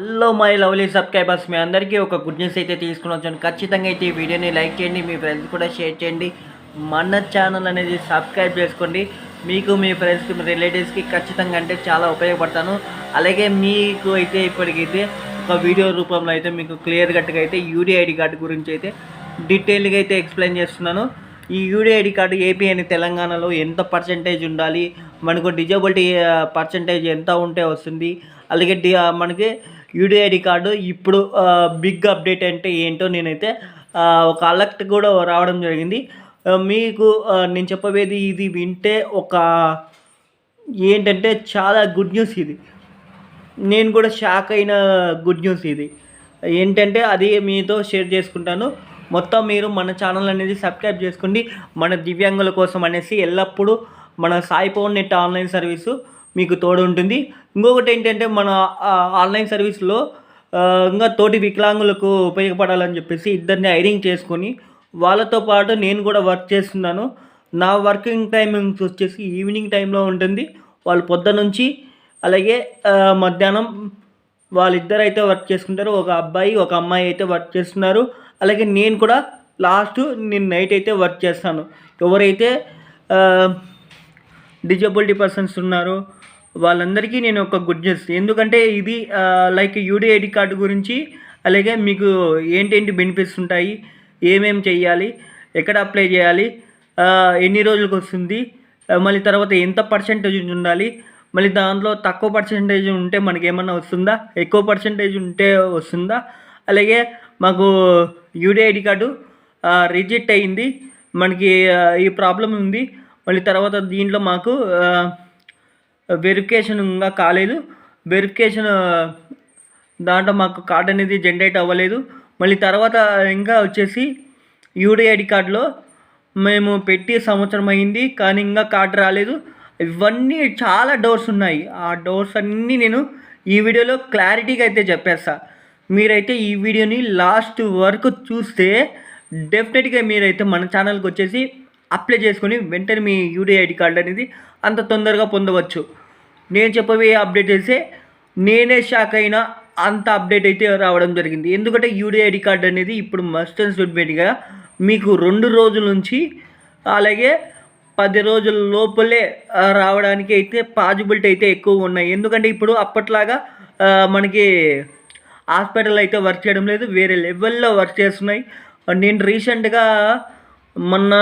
Hello my lovely subscribers మీ అందరికీ ఒక గుడ్ న్యూస్ అయితే తీసుకుని వచ్చాను. ఖచ్చితంగా అయితే ఈ వీడియోని లైక్ చేయండి మీ ఫ్రెండ్స్ కూడా షేర్ చేయండి. మన ఛానల్ అనేది సబ్స్క్రైబ్ చేసుకోండి. మీకు మీ ఫ్రెండ్స్కి మీ రిలేటివ్స్కి ఖచ్చితంగా అంటే చాలా ఉపయోగపడతాను. అలాగే మీకు అయితే ఇప్పటికైతే ఒక వీడియో రూపంలో అయితే మీకు క్లియర్ కట్గా అయితే యూడీ ఐడి కార్డు గురించి అయితే డీటెయిల్గా అయితే ఎక్స్ప్లెయిన్ చేస్తున్నాను. ఈ యూడీ ఐడి కార్డు ఏపీ అని తెలంగాణలో ఎంత పర్సంటేజ్ ఉండాలి? మనకు డిజబిలిటీ పర్సంటేజ్ ఎంత ఉంటే వస్తుంది? అలాగే మనకి యూడీ ఐడి కార్డు ఇప్పుడు బిగ్ అప్డేట్ అంటే ఏంటో నేనైతే ఒక అలర్ట్ కూడా రావడం జరిగింది. మీకు నేను చెప్పబోయేది ఇది వింటే ఒక ఏంటంటే చాలా గుడ్ న్యూస్ ఇది. నేను కూడా షాక్ అయిన గుడ్ న్యూస్ ఇది. ఏంటంటే అది మీతో షేర్ చేసుకుంటాను. మొత్తం మీరు మన ఛానల్ అనేది సబ్స్క్రైబ్ చేసుకోండి. మన దివ్యాంగుల కోసం అనేసి ఎల్లప్పుడూ మన Sai Pavan net online service మీకు తోడు ఉంటుంది. ఇంకొకటి ఏంటంటే మన ఆన్లైన్ సర్వీస్లో ఇంకా తోటి వికలాంగులకు ఉపయోగపడాలని చెప్పేసి ఇద్దరిని హైరింగ్ చేసుకొని వాళ్ళతో పాటు నేను కూడా వర్క్ చేస్తున్నాను. నా వర్కింగ్ టైమింగ్స్ వచ్చేసి ఈవినింగ్ టైంలో ఉంటుంది. వాళ్ళు పొద్దు నుంచి అలాగే మధ్యాహ్నం వాళ్ళిద్దరు అయితే వర్క్ చేసుకుంటారు. ఒక అబ్బాయి ఒక అమ్మాయి అయితే వర్క్ చేస్తున్నారు. అలాగే నేను కూడా లాస్ట్ నేను నైట్ అయితే వర్క్ చేస్తాను. ఎవరైతే డిజబిలిటీ పర్సన్స్ ఉన్నారో వాళ్ళందరికీ నేను ఒక గుడ్ న్యూస్. ఎందుకంటే ఇది లైక్ యూడిఐడి కార్డు గురించి అలాగే మీకు ఏంటేంటి బెనిఫిట్స్ ఉంటాయి ఏమేం చేయాలి ఎక్కడ అప్లై చేయాలి ఎన్ని రోజులకు వస్తుంది మళ్ళీ తర్వాత ఎంత పర్సెంటేజ్ ఉండాలి మళ్ళీ దాంట్లో తక్కువ పర్సెంటేజ్ ఉంటే మనకి ఏమన్నా వస్తుందా ఎక్కువ పర్సెంటేజ్ ఉంటే వస్తుందా అలాగే మాకు యూడిఐడి కార్డు రిజెక్ట్ అయ్యింది మనకి ఈ ప్రాబ్లం ఉంది మళ్ళీ తర్వాత దీంట్లో మాకు వెరిఫికేషన్ ఇంకా కాలేదు. వెరిఫికేషన్ దాంట్లో మాకు కార్డ్ అనేది జనరేట్ అవ్వలేదు. మళ్ళీ తర్వాత ఇంకా వచ్చేసి యూడీ ఐడి కార్డులో మేము పెట్టి సంవత్సరం అయింది కానీ ఇంకా కార్డు రాలేదు. ఇవన్నీ చాలా డోర్స్ ఉన్నాయి. ఆ డోర్స్ అన్నీ నేను ఈ వీడియోలో క్లారిటీగా అయితే చెప్పేస్తా. మీరైతే ఈ వీడియోని లాస్ట్ వరకు చూస్తే డెఫినెట్గా మీరైతే మన ఛానల్కి వచ్చేసి అప్లై చేసుకొని వెంటనే మీ యూడీ ఐడి కార్డు అనేది అంత తొందరగా పొందవచ్చు. నేను చెప్పబోయే అప్డేట్ చేస్తే నేనే షాక్ అయినా అంత అప్డేట్ అయితే రావడం జరిగింది. ఎందుకంటే యూడీ ఐడి కార్డు అనేది ఇప్పుడు మస్ట్ అండ్ షుడ్మెంట్గా మీకు రెండు రోజుల నుంచి అలాగే పది రోజుల లోపలే రావడానికి అయితే పాజిబిలిటీ అయితే ఎక్కువ ఉన్నాయి. ఎందుకంటే ఇప్పుడు అప్పట్లాగా మనకి హాస్పిటల్ అయితే వర్క్ చేయడం లేదు. వేరే లెవెల్లో వర్క్ చేస్తున్నాయి. నేను రీసెంట్గా మొన్న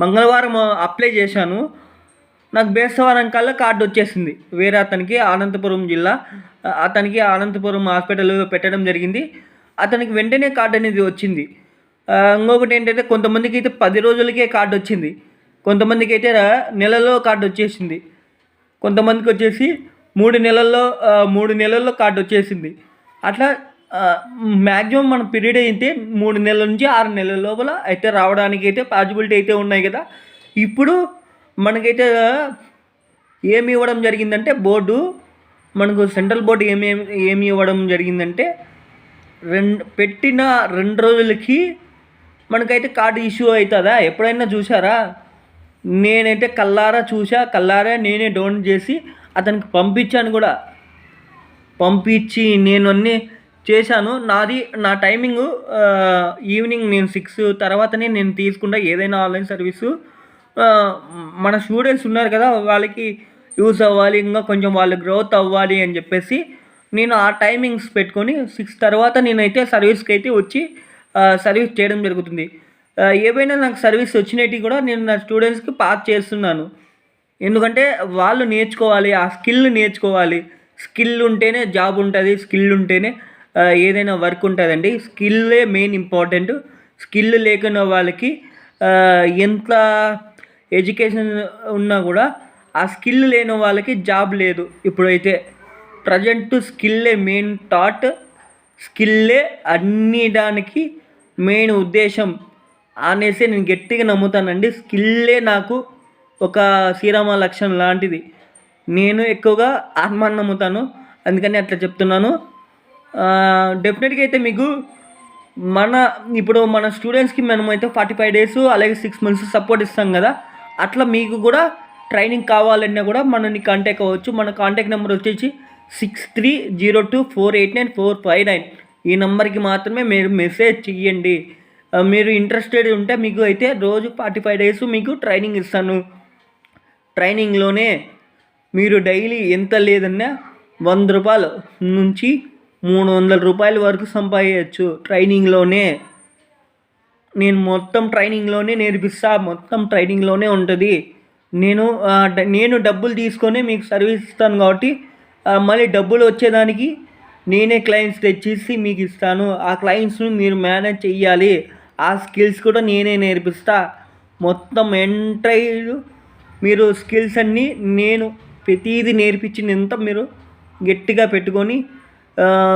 మంగళవారం అప్లై చేశాను. నాకు బేస్తవారం కల్లా కార్డు వచ్చేసింది. వేరే అతనికి అనంతపురం జిల్లా అతనికి అనంతపురం హాస్పిటల్ పెట్టడం జరిగింది. అతనికి వెంటనే కార్డు అనేది వచ్చింది. ఇంకొకటి ఏంటంటే కొంతమందికి అయితే పది రోజులకే కార్డు వచ్చింది. కొంతమందికి అయితే నెలలో కార్డు వచ్చేసింది. కొంతమందికి వచ్చేసి మూడు నెలల్లో మూడు నెలల్లో కార్డు వచ్చేసింది. అట్లా మ్యాక్సిమం మన పీరియడ్ అయితే మూడు నెలల నుంచి ఆరు నెలల లోపల అయితే రావడానికి అయితే పాసిబిలిటీ అయితే ఉన్నాయి కదా. ఇప్పుడు మనకైతే ఏమి ఇవ్వడం జరిగిందంటే బోర్డు మనకు సెంట్రల్ బోర్డు ఏమి ఏమి ఇవ్వడం జరిగిందంటే రెండు పెట్టిన రెండు రోజులకి మనకైతే కార్డు ఇష్యూ అవుతుందా? ఎప్పుడైనా చూసారా నేనైతే కల్లారా చూసా కల్లారా నేనే డౌన్ చేసి అతనికి పంపించాను కూడా. పంపించి నేను అన్నీ చేశాను. నాది నా టైమింగ్ ఈవినింగ్ నేను సిక్స్ తర్వాతనే నేను తీసుకుంటా ఏదైనా ఆన్లైన్ సర్వీసు. మన స్టూడెంట్స్ ఉన్నారు కదా వాళ్ళకి యూస్ అవ్వాలి ఇంకా కొంచెం వాళ్ళు గ్రోత్ అవ్వాలి అని చెప్పేసి నేను ఆ టైమింగ్స్ పెట్టుకొని సిక్స్ తర్వాత నేనైతే సర్వీస్కి అయితే వచ్చి సర్వీస్ చేయడం జరుగుతుంది. ఏవైనా నాకు సర్వీస్ వచ్చినట్టు కూడా నేను నా స్టూడెంట్స్కి పాస్ చేస్తున్నాను. ఎందుకంటే వాళ్ళు నేర్చుకోవాలి ఆ స్కిల్ నేర్చుకోవాలి. స్కిల్ ఉంటేనే జాబ్ ఉంటుంది స్కిల్ ఉంటేనే ఏదైనా వర్క్ ఉంటుందండి. స్కిల్లే మెయిన్ ఇంపార్టెంట్ స్కిల్ లేకున్న వాళ్ళకి ఎంత ఎడ్యుకేషన్ ఉన్నా కూడా ఆ స్కిల్ లేని వాళ్ళకి జాబ్ లేదు. ఇప్పుడైతే ప్రజెంట్ స్కిల్లే మెయిన్ థాట్ స్కిల్లే అన్ని దానికి మెయిన్ ఉద్దేశం అనేసి నేను గట్టిగా నమ్ముతానండి. స్కిల్లే నాకు ఒక శ్రీరామ లక్ష్యం లాంటిది. నేను ఎక్కువగా ఆత్మాన్ని నమ్ముతాను. అందుకని అట్లా చెప్తున్నాను. డెఫినెట్గా అయితే మీకు మన ఇప్పుడు మన స్టూడెంట్స్కి మనం అయితే ఫార్టీ ఫైవ్ డేస్ అలాగే సిక్స్ మంత్స్ సపోర్ట్ ఇస్తాం కదా. అట్లా మీకు కూడా ట్రైనింగ్ కావాలన్నా కూడా మనని కాంటాక్ట్ అవ్వచ్చు. మన కాంటాక్ట్ నెంబర్ వచ్చేసి six three zero two four eight nine four five nine ఈ నెంబర్కి మాత్రమే మీరు మెసేజ్ చెయ్యండి. మీరు ఇంట్రెస్టెడ్ ఉంటే మీకు అయితే రోజు ఫార్టీ ఫైవ్ డేస్ మీకు ట్రైనింగ్ ఇస్తాను. ట్రైనింగ్లోనే మీరు డైలీ ఎంత లేదన్నా వంద రూపాయలు నుంచి మూడు వందల రూపాయల వరకు సంపాదించచ్చు. ట్రైనింగ్లోనే. నేను మొత్తం ట్రైనింగ్లోనే నేర్పిస్తా. మొత్తం ట్రైనింగ్లోనే ఉంటుంది. నేను నేను డబ్బులు తీసుకొని మీకు సర్వీస్ ఇస్తాను కాబట్టి మళ్ళీ డబ్బులు వచ్చేదానికి నేనే క్లయింట్స్ తెచ్చేసి మీకు ఇస్తాను. ఆ క్లయింట్స్ని మీరు మేనేజ్ చెయ్యాలి. ఆ స్కిల్స్ కూడా నేనే నేర్పిస్తా. మొత్తం ఎంటైర్ మీరు స్కిల్స్ అన్నీ నేను ప్రతిదీ నేర్పించినంత మీరు గట్టిగా పెట్టుకొని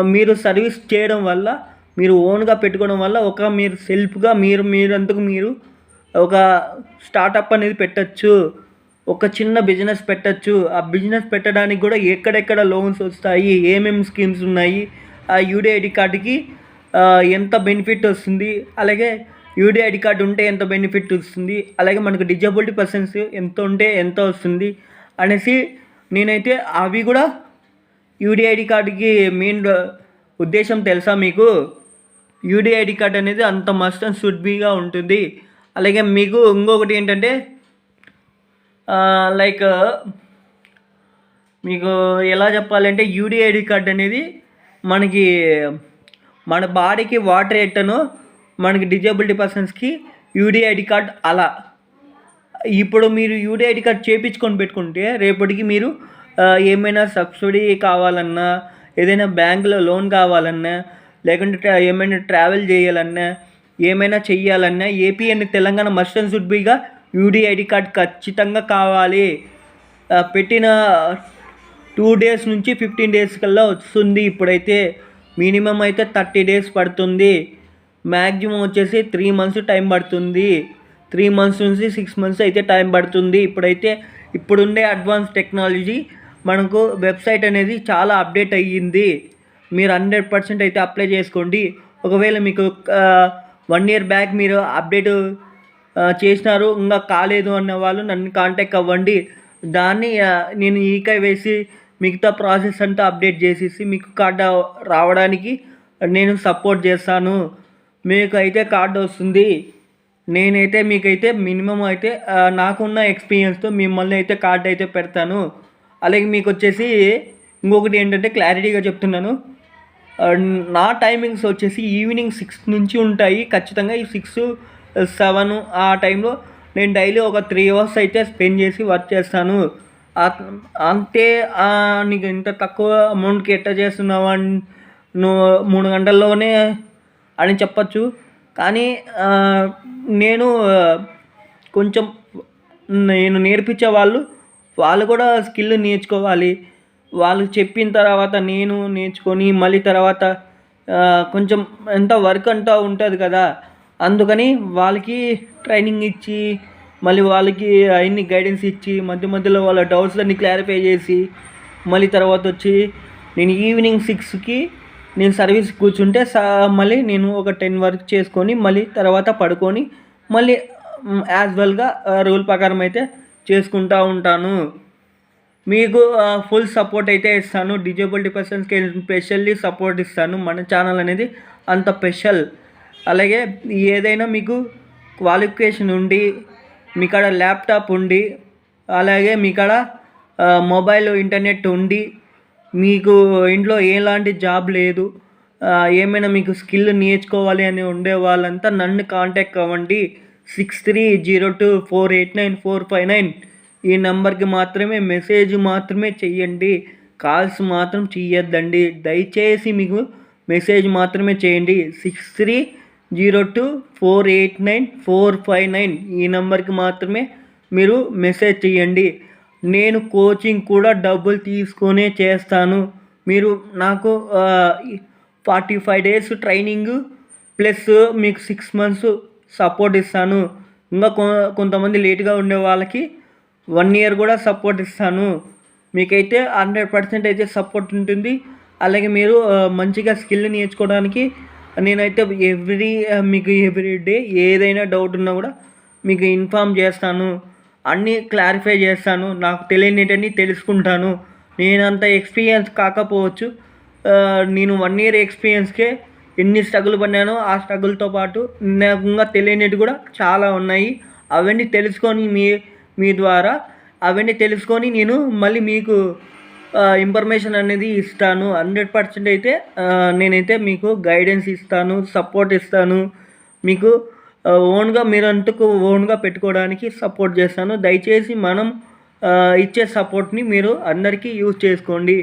మీరు సర్వీస్ చేయడం వల్ల మీరు ఓన్గా పెట్టుకోవడం వల్ల ఒక మీరు సెల్ఫ్గా మీరు మీరందుకు మీరు ఒక స్టార్టప్ అనేది పెట్టచ్చు ఒక చిన్న బిజినెస్ పెట్టచ్చు. ఆ బిజినెస్ పెట్టడానికి కూడా ఎక్కడెక్కడ లోన్స్ వస్తాయి ఏమేమి స్కీమ్స్ ఉన్నాయి ఆ యూడీ ఐడి కార్డుకి ఎంత బెనిఫిట్ వస్తుంది అలాగే యూడీ ఐడి కార్డు ఉంటే ఎంత బెనిఫిట్ వస్తుంది అలాగే మనకు డిజబిలిటీ పర్సన్స్ ఎంత ఉంటే ఎంత వస్తుంది అనేసి నేనైతే అవి కూడా యూడీ ఐడి కార్డుకి మెయిన్ ఉద్దేశం తెలుసా మీకు? యూడీ ఐడి కార్డ్ అనేది అంత మస్ట్ అండ్ షుడ్ బీగా ఉంటుంది. అలాగే మీకు ఇంకొకటి ఏంటంటే లైక్ మీకు ఎలా చెప్పాలంటే యూడీ ఐడి కార్డ్ అనేది మనకి మన బాడీకి వాటర్ ఎట్టను మనకి డిజేబిలిటీ పర్సన్స్కి యూడీ ఐడి కార్డ్ అలా. ఇప్పుడు మీరు యూడీ ఐడి కార్డ్ చేపించుకొని పెట్టుకుంటే రేపటికి మీరు ఏమైనా సబ్సిడీ కావాలన్నా ఏదైనా బ్యాంకులో లోన్ కావాలన్నా లేకుంటే ట్రా- ఏమైనా ట్రావెల్ చేయాలన్నా ఏమైనా చెయ్యాలన్నా AP and Telangana merchant and should బీగా UDID card ఖచ్చితంగా కావాలి. పెట్టిన టూ డేస్ నుంచి ఫిఫ్టీన్ డేస్ కల్లా వస్తుంది. ఇప్పుడైతే మినిమం అయితే థర్టీ డేస్ పడుతుంది. మ్యాక్సిమం వచ్చేసి త్రీ మంత్స్ టైం పడుతుంది. త్రీ మంత్స్ నుంచి సిక్స్ మంత్స్ అయితే టైం పడుతుంది. ఇప్పుడైతే ఇప్పుడుండే అడ్వాన్స్ టెక్నాలజీ మనకు వెబ్సైట్ అనేది చాలా అప్డేట్ అయ్యింది. మీరు హండ్రెడ్ పర్సెంట్ అయితే అప్లై చేసుకోండి. ఒకవేళ మీకు వన్ ఇయర్ బ్యాక్ మీరు అప్డేట్ చేసినారు ఇంకా కాలేదు అన్న వాళ్ళు నన్ను కాంటాక్ట్ అవ్వండి. దాన్ని నేను ఈకై వేసి మిగతా ప్రాసెస్ అంతా అప్డేట్ చేసేసి మీకు కార్డు రావడానికి నేను సపోర్ట్ చేస్తాను. మీకు అయితే కార్డు వస్తుంది. నేనైతే మీకైతే మినిమం అయితే నాకున్న ఎక్స్పీరియన్స్తో మిమ్మల్ని అయితే కార్డు అయితే పెడతాను. అలాగే మీకు వచ్చేసి ఇంకొకటి ఏంటంటే క్లారిటీగా చెప్తున్నాను. నా టైమింగ్స్ వచ్చేసి ఈవినింగ్ సిక్స్ నుంచి ఉంటాయి. ఖచ్చితంగా ఈ సిక్స్ సెవెన్ ఆ టైంలో నేను డైలీ ఒక త్రీ అవర్స్ అయితే స్పెండ్ చేసి వర్క్ చేస్తాను. అంతే నీకు ఇంత తక్కువ అమౌంట్కి ఎట్లా చేస్తున్నావు అని నువ్వు మూడు గంటల్లోనే అని చెప్పచ్చు. కానీ నేను కొంచెం నేను నేర్పించే వాళ్ళు వాళ్ళు కూడా స్కిల్ నేర్చుకోవాలి. వాళ్ళు చెప్పిన తర్వాత నేను నేర్చుకొని మళ్ళీ తర్వాత కొంచెం ఎంత వర్క్ అంతా ఉంటుంది కదా. అందుకని వాళ్ళకి ట్రైనింగ్ ఇచ్చి మళ్ళీ వాళ్ళకి అవన్నీ గైడెన్స్ ఇచ్చి మధ్య మధ్యలో వాళ్ళ డౌట్స్లన్నీ క్లారిఫై చేసి మళ్ళీ తర్వాత వచ్చి నేను ఈవినింగ్ సిక్స్కి నేను సర్వీస్ కూర్చుంటే సా మళ్ళీ నేను ఒక టెన్ వరకు చేసుకొని మళ్ళీ తర్వాత పడుకొని మళ్ళీ యాజ్ వెల్గా రూల్ ప్రకారం అయితే చేసుకుంటూ ఉంటాను. మీకు ఫుల్ సపోర్ట్ అయితే ఇస్తాను. డిజేబుల్డ్ పర్సన్స్కి స్పెషల్లీ సపోర్ట్ ఇస్తాను. మన ఛానల్ అనేది అంత స్పెషల్ అలాగే ఏదైనా మీకు క్వాలిఫికేషన్ ఉండి మీకాడ ల్యాప్టాప్ ఉండి అలాగే మీకాడ మొబైల్ ఇంటర్నెట్ ఉండి మీకు ఇంట్లో ఎలాంటి జాబ్ లేదు ఏమైనా మీకు స్కిల్ నేర్చుకోవాలి అని ఉండే వాళ్ళంతా నన్ను కాంటాక్ట్ అవ్వండి. Six three zero two four eight nine four five nine ఈ నెంబర్కి మాత్రమే మెసేజ్ మాత్రమే చెయ్యండి. కాల్స్ మాత్రం చెయ్యొద్దండి. దయచేసి మీకు మెసేజ్ మాత్రమే చేయండి six three zero two four eight nine four five nine ఈ నెంబర్కి మాత్రమే మీరు మెసేజ్ చేయండి నేను కోచింగ్ కూడా డబ్బులు తీసుకొనే చేస్తాను. మీరు నాకు forty five days training plus మీకు సిక్స్ మంత్స్ సపోర్ట్ ఇస్తాను. ఇంకా కొ- కొంతమంది లేట్గా ఉండే వాళ్ళకి వన్ ఇయర్ కూడా సపోర్ట్ ఇస్తాను. మీకైతే హండ్రెడ్ పర్సెంట్ అయితే సపోర్ట్ ఉంటుంది. అలాగే మీరు మంచిగా స్కిల్ నేర్చుకోవడానికి నేనైతే ఎవ్రీ మీకు ఎవ్రీ డే ఏదైనా డౌట్ ఉన్నా కూడా మీకు ఇన్ఫామ్ చేస్తాను. అన్నీ క్లారిఫై చేస్తాను. నాకు తెలియనిటన్నీ తెలుసుకుంటాను. నేనంత ఎక్స్పీరియన్స్ కాకపోవచ్చు. నేను వన్ ఇయర్ ఎక్స్పీరియన్స్కే ఎన్ని స్ట్రగుల్ పడినానో ఆ స్ట్రగుల్తో పాటు నాకు ఇంకా తెలియనివి కూడా చాలా ఉన్నాయి. అవన్నీ తెలుసుకొని మీ మీ ద్వారా అవన్నీ తెలుసుకొని నేను మళ్ళీ మీకు ఇన్ఫర్మేషన్ అనేది ఇస్తాను. హండ్రెడ్ పర్సెంట్ అయితే నేనైతే మీకు గైడెన్స్ ఇస్తాను సపోర్ట్ ఇస్తాను. మీకు ఓన్గా మీరంతకు ఓన్గా పెట్టుకోవడానికి సపోర్ట్ చేస్తాను. దయచేసి మనం ఇచ్చే సపోర్ట్ని మీరు అందరికీ యూజ్ చేసుకోండి.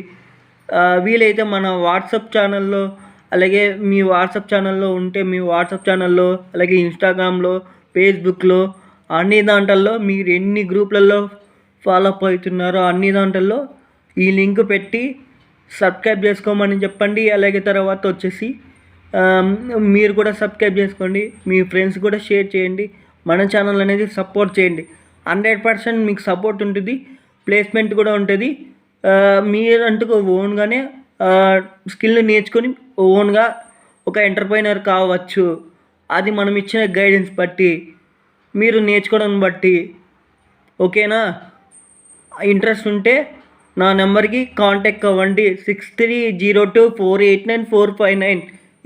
వీలైతే మన వాట్సాప్ ఛానల్లో అలాగే మీ వాట్సాప్ ఛానల్లో ఉంటే మీ వాట్సాప్ ఛానల్లో అలాగే ఇన్స్టాగ్రామ్లో ఫేస్బుక్లో అన్ని దాంట్లో మీరు ఎన్ని గ్రూప్లలో ఫాలో అప్ అవుతున్నారో అన్ని దాంట్లో ఈ లింక్ పెట్టి సబ్స్క్రైబ్ చేసుకోమని చెప్పండి. అలాగే తర్వాత వచ్చేసి మీరు కూడా సబ్స్క్రైబ్ చేసుకోండి. మీ ఫ్రెండ్స్ కూడా షేర్ చేయండి. మన ఛానల్ అనేది సపోర్ట్ చేయండి. హండ్రెడ్ పర్సెంట్ మీకు సపోర్ట్ ఉంటుంది. ప్లేస్మెంట్ కూడా ఉంటుంది. మీరు మీరంటూ ఓన్గానే స్కిల్ నేర్చుకొని ఓన్గా ఒక ఎంటర్ప్రైనర్ కావచ్చు. అది మనం ఇచ్చిన గైడెన్స్ బట్టి మీరు నేర్చుకోవడం బట్టి. ఓకేనా? ఇంట్రెస్ట్ ఉంటే నా నెంబర్కి కాంటాక్ట్ అవ్వండి. Six three zero two four eight nine four five nine.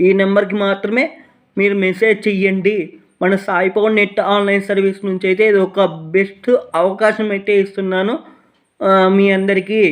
ఈ నెంబర్కి మాత్రమే మీరు మెసేజ్ చెయ్యండి. మన Sai Pavan net online service నుంచి అయితే ఇది ఒక బెస్ట్ అవకాశం అయితే ఇస్తున్నాను మీ అందరికీ.